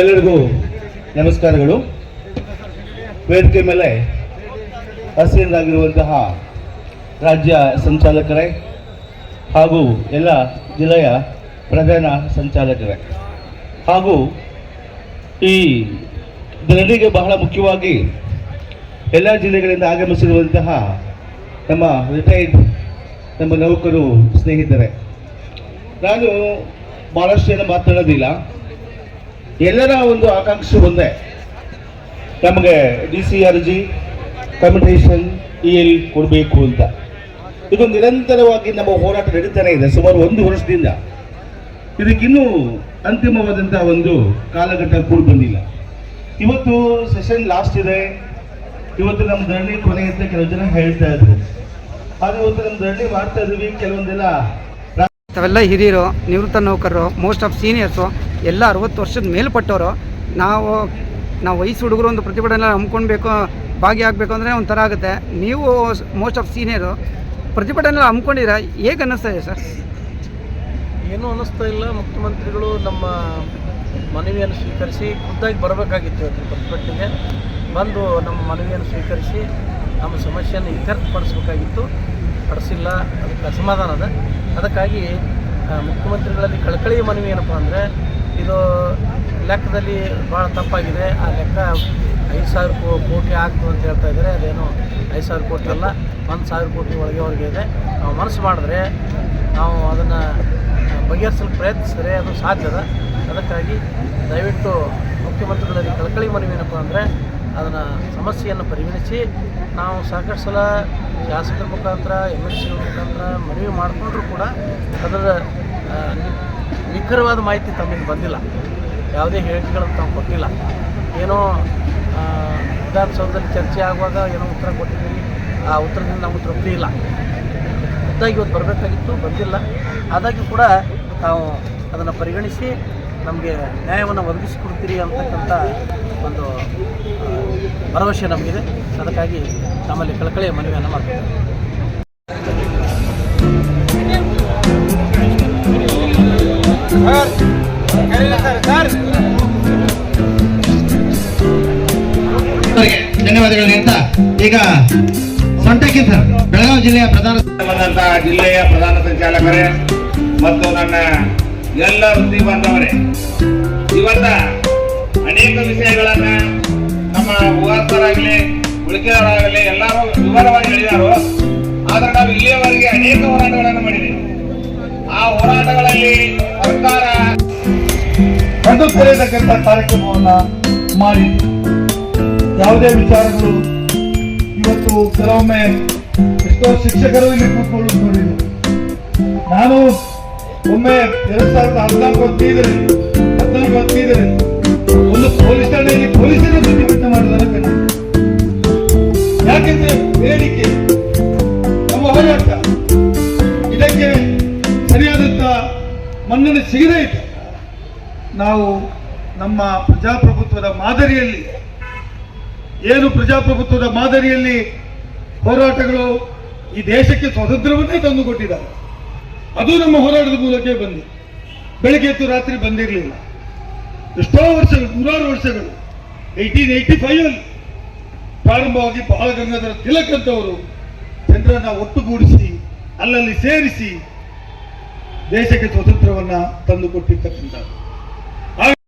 ಎಲ್ಲರಿಗೂ ನಮಸ್ಕಾರಗಳು. ವೇದಿಕೆ ಮೇಲೆ ಹಸಿರಾಗಿರುವಂತಹ ರಾಜ್ಯ ಸಂಚಾಲಕರೇ ಹಾಗೂ ಎಲ್ಲ ಜಿಲ್ಲೆಯ ಪ್ರಧಾನ ಸಂಚಾಲಕರೇ. ಹಾಗೂ ಈ ಧರಣಿಗೆ ಬಹಳ ಮುಖ್ಯವಾಗಿ ಎಲ್ಲ ಜಿಲ್ಲೆಗಳಿಂದ ಆಗಮಿಸಿರುವಂತಹ ನಮ್ಮ ರಿಟೈರ್ಡ್ ನಮ್ಮ ನೌಕರು ಸ್ನೇಹಿತರೆ. ನಾನು ಭಾಳಷ್ಟು ಜನ ಮಾತನಾಡೋದಿಲ್ಲ ಎಲ್ಲರ ಒಂದು ಆಕಾಂಕ್ಷೆ ಒಂದೇ. ನಮಗೆ D C R G commutation E L ಕೊಡಬೇಕು ಅಂತ. ಇದು ನಿರಂತರವಾಗಿ ನಮ್ಮ ಹೋರಾಟ ನಡೀತಾನೆ ಇದೆ, ಸುಮಾರು ಒಂದು ವರ್ಷದಿಂದ. ಇದಕ್ಕಿನ್ನೂ ಅಂತಿಮವಾದಂಥ ಒಂದು ಕಾಲಘಟ್ಟ ಕೂಡ ಬಂದಿಲ್ಲ. ಇವತ್ತು ಸೆಷನ್ ಲಾಸ್ಟ್ ಇದೆ. ಇವತ್ತು ನಮ್ಮ ಧರಣಿ ಕೊನೆ ಅಂತ ಕೆಲವು ಜನ ಹೇಳ್ತಾ ಇದ್ರು. ಆದರೆ ಇವತ್ತು ನಮ್ಮ ಧರಣಿ ಮಾಡ್ತಾ ಇದ್ವಿ, ಕೆಲವೊಂದೆಲ್ಲ ತಾವೆಲ್ಲ ಹಿರಿಯರು, ನಿವೃತ್ತ ನೌಕರರು ಮೋಸ್ಟ್ ಆಫ್ ಸೀನಿಯರ್ಸು ಎಲ್ಲ ಅರವತ್ತು ವರ್ಷದ ಮೇಲ್ಪಟ್ಟವರು, ನಾವು ನಾವು ವಯಸ್ಸು ಹುಡುಗರು ಒಂದು ಪ್ರತಿಭಟನೆ ಹಮ್ಮಿಕೊಳ್ಬೇಕು ಭಾಗಿಯಾಗಬೇಕು ಅಂದರೆ ಒಂಥರ ಆಗುತ್ತೆ. ನೀವು ಮೋಸ್ಟ್ ಆಫ್ ಸೀನಿಯರು ಪ್ರತಿಭಟನೆ ಹಮ್ಮಿಕೊಂಡಿರ ಹೇಗೆ ಅನ್ನಿಸ್ತಾ ಸರ್? ಏನೂ ಅನ್ನಿಸ್ತಾ ಇಲ್ಲ. ಮುಖ್ಯಮಂತ್ರಿಗಳು ನಮ್ಮ ಮನವಿಯನ್ನು ಸ್ವೀಕರಿಸಿ ಖುದ್ದಾಗಿ ಬರಬೇಕಾಗಿತ್ತು ಪ್ರತಿಭಟನೆಗೆ. ಬಂದು ನಮ್ಮ ಮನವಿಯನ್ನು ಸ್ವೀಕರಿಸಿ ನಮ್ಮ ಸಮಸ್ಯೆಯನ್ನು ಇತ್ಯರ್ಥಪಡಿಸ್ಬೇಕಾಗಿತ್ತು. ಪಡಿಸಿಲ್ಲ ಅದಕ್ಕೆ ಅಸಮಾಧಾನ ಅದ. ಅದಕ್ಕಾಗಿ ಮುಖ್ಯಮಂತ್ರಿಗಳಲ್ಲಿ ಕಳಕಳಿಯ ಮನವಿ ಏನಪ್ಪ ಅಂದರೆ ಇದು ಲೆಕ್ಕದಲ್ಲಿ ಭಾಳ ತಪ್ಪಾಗಿದೆ. ಆ ಲೆಕ್ಕ ಐದು ಸಾವಿರ ಕೋಟಿ ಆಗ್ತದೆ ಅಂತ ಹೇಳ್ತಾ ಇದ್ದಾರೆ. ಅದೇನು ಐದು ಸಾವಿರ ಕೋಟಿ ಅಲ್ಲ, ಒಂದು ಸಾವಿರ ಕೋಟಿ ಒಳಗೆ ಅವ್ರಿಗೆ ಇದೆ. ನಾವು ಮನಸ್ಸು ಮಾಡಿದ್ರೆ ನಾವು ಅದನ್ನು ಬಗೆಹರಿಸಲು ಪ್ರಯತ್ನಿಸಿದ್ರೆ ಅದು ಸಾಧ್ಯದ ಅದಕ್ಕಾಗಿ ದಯವಿಟ್ಟು ಮುಖ್ಯಮಂತ್ರಿಗಳಲ್ಲಿ ಕಳಕಳಿ ಮನವಿ ಏನಪ್ಪ ಅಂದರೆ ಅದನ್ನು ಸಮಸ್ಯೆಯನ್ನು ಪರಿಗಣಿಸಿ ನಾವು ಸಾಕಷ್ಟು ಸಲ ಶಾಸಕರ ಮುಖಾಂತರ ಎಂ ಎಲ್ ಸಿ ಮುಖಾಂತರ ಮನವಿ ಮಾಡಿಕೊಂಡ್ರೂ ಕೂಡ ಅದರ ನಿಖರವಾದ ಮಾಹಿತಿ ತಮ್ಮಿಂದ ಬಂದಿಲ್ಲ. ಯಾವುದೇ ಹೇಳಿಕೆಗಳನ್ನು ತಾವು ಕೊಟ್ಟಿಲ್ಲ. ಏನೋ ವಿಧಾನಸೌಧದಲ್ಲಿ ಚರ್ಚೆ ಆಗುವಾಗ ಏನೋ ಉತ್ತರ ಕೊಟ್ಟಿದ್ದೀವಿ. ಆ ಉತ್ತರದಿಂದ ನಮಗೆ ತೃಪ್ತಿ ಇಲ್ಲ. ಖುದ್ದಾಗಿ ಇವತ್ತು ಬರಬೇಕಾಗಿತ್ತು, ಬಂದಿಲ್ಲ. ಆದಾಗ್ಯೂ ಕೂಡ ತಾವು ಅದನ್ನು ಪರಿಗಣಿಸಿ ನಮಗೆ ನ್ಯಾಯವನ್ನು ಒದಗಿಸಿಕೊಡ್ತೀರಿ ಅಂತಕ್ಕಂಥ ಒಂದು ಭರವಸೆ ನಮಗಿದೆ. ಅದಕ್ಕಾಗಿ ತಮ್ಮಲ್ಲಿ ಕಳಕಳಿಯ ಮನವಿಯನ್ನು ಮಾಡ್ತೇವೆ. ಅವರಿಗೆ ಧನ್ಯವಾದಗಳು ಅಂತ ಈಗ ಸಂತಕ್ಕೆ ಸರ್ ಬೆಳಗಾವಿ ಜಿಲ್ಲೆಯ ಪ್ರಧಾನ ಬಂದಂತಹ ಜಿಲ್ಲೆಯ ಪ್ರಧಾನ ಸಂಚಾಲಕರೇ ಮತ್ತು ನನ್ನ ಎಲ್ಲ ವೃತ್ತಿ ಬಂದವರೇ ಇವತ್ತ ಅನೇಕ ವಿಷಯಗಳನ್ನ ನಮ್ಮ ಉವಾಸರಾಗಲಿ ಉಳಿಕೆಯವರಾಗಲಿ ಎಲ್ಲರೂ ವಿವರವಾಗಿ ಹೇಳಿದಾರು. ಆದ್ರೆ ನಾವು ಇಲ್ಲಿಯವರೆಗೆ ಅನೇಕ ಹೋರಾಟಗಳನ್ನು ಮಾಡಿದ್ದೇವೆ ಆ ಹೋರಾಟಗಳಲ್ಲಿ ಸರ್ಕಾರ ಕಂಡುಕೊಳ್ಳತಕ್ಕಂಥ ಕಾರ್ಯಕ್ರಮವನ್ನ ಮಾಡಿ ಯಾವುದೇ ವಿಚಾರಗಳು ಇವತ್ತು ಕೆಲವೊಮ್ಮೆ ಎಷ್ಟೋ ಶಿಕ್ಷಕರು ಇಲ್ಲಿ ಕೂತ್ಕೊಳ್ಳೋದು ನಾನು ಒಮ್ಮೆ ಎರಡ್ ಸಾವಿರದ ಹದಿನಾಲ್ಕು ಹದಿನೈದರಲ್ಲಿ ಹದಿನಾಲ್ಕು ಹದಿನೈದರಲ್ಲಿ ಒಂದು ಪೊಲೀಸ್ ಠಾಣೆಯಲ್ಲಿ ಪೊಲೀಸರು ಪ್ರತಿಭಟನೆ ಮಾಡಿದಾರೆ ಯಾಕೆಂದ್ರೆ ಬೇಡಿಕೆ ನಮ್ಮ ಹೋರಾಟ ಇದಕ್ಕೆ ಸರಿಯಾದಂತ ಮನ್ನಣೆ ಸಿಗದೇ ಇತ್ತು. ನಾವು ನಮ್ಮ ಪ್ರಜಾಪ್ರಭುತ್ವದ ಮಾದರಿಯಲ್ಲಿ ಏನು ಪ್ರಜಾಪ್ರಭುತ್ವದ ಮಾದರಿಯಲ್ಲಿ ಹೋರಾಟಗಳು ಈ ದೇಶಕ್ಕೆ ಸ್ವಾತಂತ್ರ್ಯವನ್ನೇ ತಂದು ಕೊಟ್ಟಿದ್ದಾರೆ ಅದು ನಮ್ಮ ಹೋರಾಟದ ಮೂಲಕ ಬಂದಿ. ಬೆಳಗ್ಗೆ ಎದ್ದು ರಾತ್ರಿ ಬಂದಿರಲಿಲ್ಲ. ಎಷ್ಟೋ ವರ್ಷಗಳು, ನೂರಾರು ವರ್ಷಗಳು. ಏಯ್ಟೀನ್ ಏಯ್ಟಿ ಫೈವ್ ಅಲ್ಲಿ ಪ್ರಾರಂಭವಾಗಿ ಬಾಲ ಗಂಗಾಧರ ತಿಲಕ್ ಅಂತವರು ಜನರನ್ನ ಒಟ್ಟುಗೂಡಿಸಿ, ಅಲ್ಲಲ್ಲಿ ಸೇರಿಸಿ ದೇಶಕ್ಕೆ ಸ್ವಾತಂತ್ರ್ಯವನ್ನ ತಂದು ಕೊಟ್ಟಿರ್ತಕ್ಕಂಥ